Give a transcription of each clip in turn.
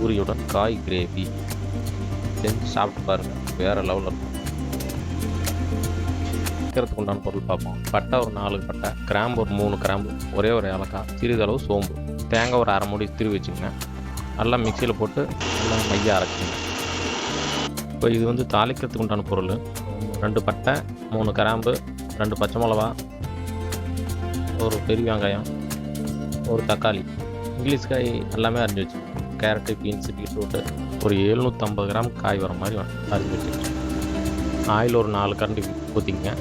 பூரியுடன் காய் கிரேவி. செஞ்சு சாப்பிட்டு பாருங்கள் வேறு லெவலில் இருக்கும். வைக்கிறதுக்கு உண்டான பொருள் பார்ப்போம். பட்டை ஒரு நாலு பட்டை கிராம்பு ஒரு மூணு கிராம்பு ஒரே ஒரு ஏலக்காய் சிறிதளவு சோம்பு. தேங்காய் ஒரு அரை மூடி திருவி வச்சுங்க நல்லா மிக்சியில் போட்டு நல்லா மைய அரைச்சிங்க இப்போ இது வந்து தாளிக்கிறதுக்கு உண்டான பொருள். ரெண்டு பட்டை மூணு கிராம்பு ரெண்டு பச்சை மிளகா ஒரு பெரிய வெங்காயம் ஒரு தக்காளி. இங்கிலீஷ் காய் எல்லாமே அரிஞ்சு வச்சுக்கோங்க. கேரட்டு பீன்ஸு பீட்ரூட்டு ஒரு எழுநூற்றம்பது கிராம் காய் வர மாதிரி அரிஞ்சு வச்சுக்கோங்க ஆயில் ஒரு நாலு கரண்டி ஊற்றிக்கங்க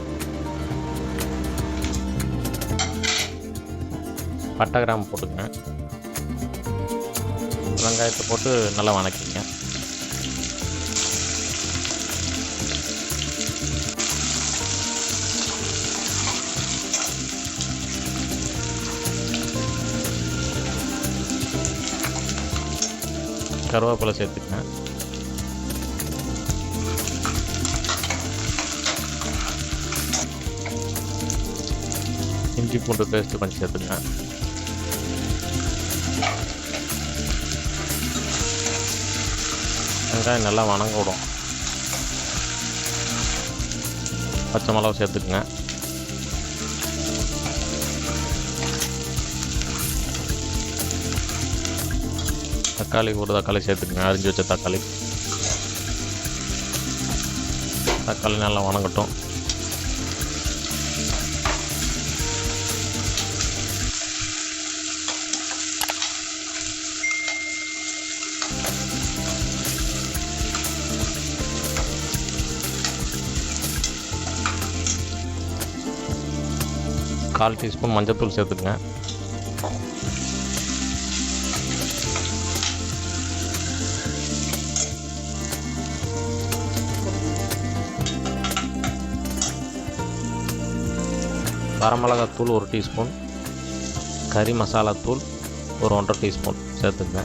பட்டை கிராம் போட்டுக்கங்க. வெங்காயத்தை போட்டு நல்லா வணக்கிங்க கருவேப்பிலை சேர்த்துக்கங்க. இஞ்சி பூண்டு பேஸ்ட்டு கொஞ்சம் சேர்த்துங்க வெங்காயம் நல்லா வணங்க விடும். பச்சை மிளகா சேர்த்துக்குங்க. தக்காளி ஒரு தக்காளி சேர்த்துக்குங்க. அரிஞ்சு வச்ச தக்காளி. தக்காளி நல்லா வணங்கட்டும். கால் டீஸ்பூன் மஞ்சள்தூள் சேர்த்துக்கோங்க. வரமிளகாத்தூள் ஒரு டீஸ்பூன் கறி மசாலாத்தூள் ஒரு ஒன்றரை டீஸ்பூன் சேர்த்துங்க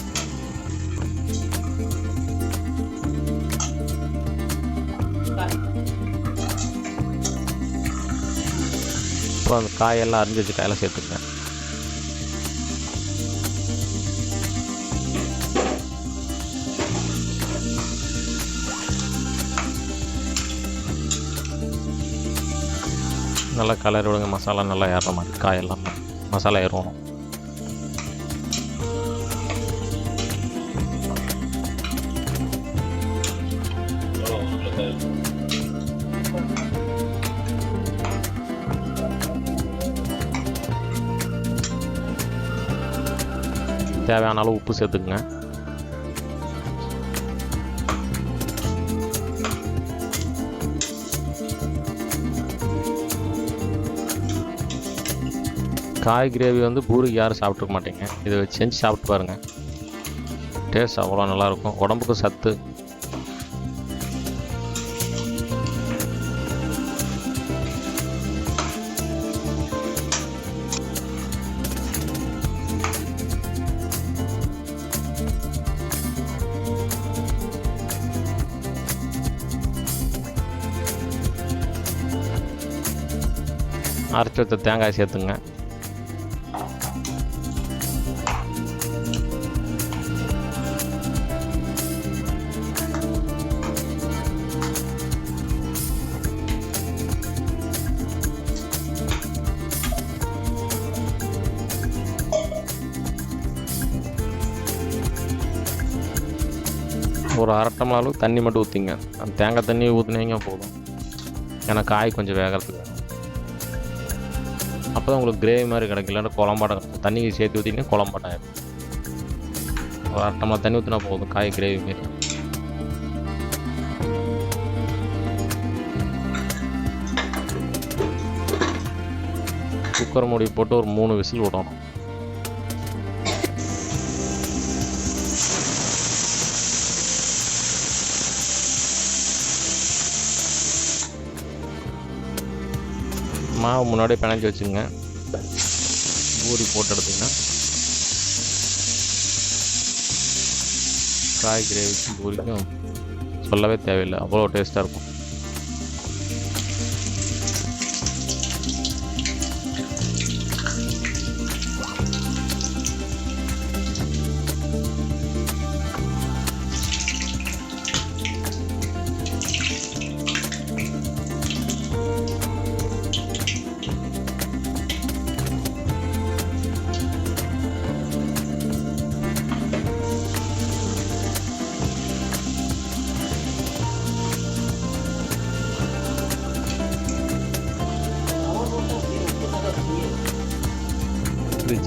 அப்புறம் அந்த காயெல்லாம் அரிஞ்சு வச்சு காயெல்லாம் சேர்த்துக்கேன் நல்லா கலர் விடுங்க மசாலா நல்லா ஏறுற மாதிரி காயெல்லாம் மசாலா ஏறணும். தேவையான அளவு உப்பு சேர்த்துக்குங்க. காய் கிரேவி வந்து பூரிக்கு யாரும் சாப்பிட்ருக்க மாட்டீங்க. இதை வச்சு செஞ்சு சாப்பிட்டு பாருங்கள் டேஸ்ட் அவ்வளோ நல்லாயிருக்கும். உடம்புக்கு சத்து. அரைச்சி வச்ச தேங்காய் சேர்த்துங்க. ஒரு அரை டம்ளர் அளவுக்கு தண்ணி மட்டும் ஊற்றிங்க அந்த தேங்காய் தண்ணி ஊற்றுனீங்க போதும். ஏன்னா காய் கொஞ்சம் வேகிறதுக்கு வேணும். அப்போ தான் உங்களுக்கு கிரேவி மாதிரி கிடைக்கும். இல்லைன்னா குழம்பாட்டம் தண்ணி சேர்த்து ஊற்றிங்கன்னா குழம்பாட்டம் ஆயிடும். ஒரு அரை டம்ளர் தண்ணி ஊற்றினா போதும் காய் கிரேவி மாரி. குக்கர் மூடி போட்டு ஒரு மூணு விசில் விடணும். மாவு முன்னாடியே பிணைஞ்சி வச்சுங்க பூரி போட்டு எடுத்திங்கன்னா. காய் கிரேவிக்கும் பூரிக்கும் சொல்லவே தேவையில்லை. அவ்வளோ டேஸ்ட்டாக இருக்கும்.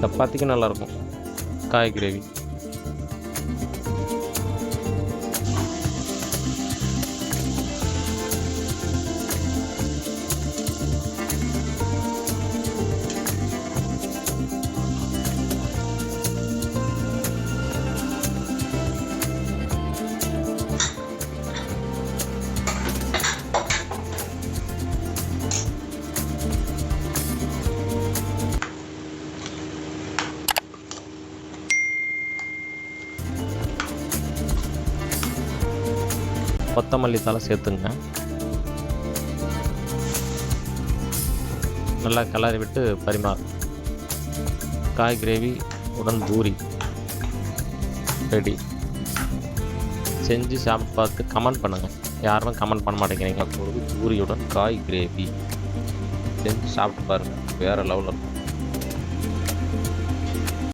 சப்பாத்திக்கு நல்லாயிருக்கும். காய் கிரேவி கொத்தமல்லி தலை சேர்த்துங்க. நல்லா கிளறி விட்டு பரிமாறு காய் கிரேவி உடன் பூரி ரெடி. செஞ்சு சாப்பிட்டு பார்த்து கமெண்ட் பண்ணுங்கள் யாரும் கமெண்ட் பண்ண மாட்டேங்கிறீங்க. பொழுது பூரியுடன் காய் கிரேவி. செஞ்சு சாப்பிட்டு பாருங்கள் வேறு லெவலில் இருக்கும்.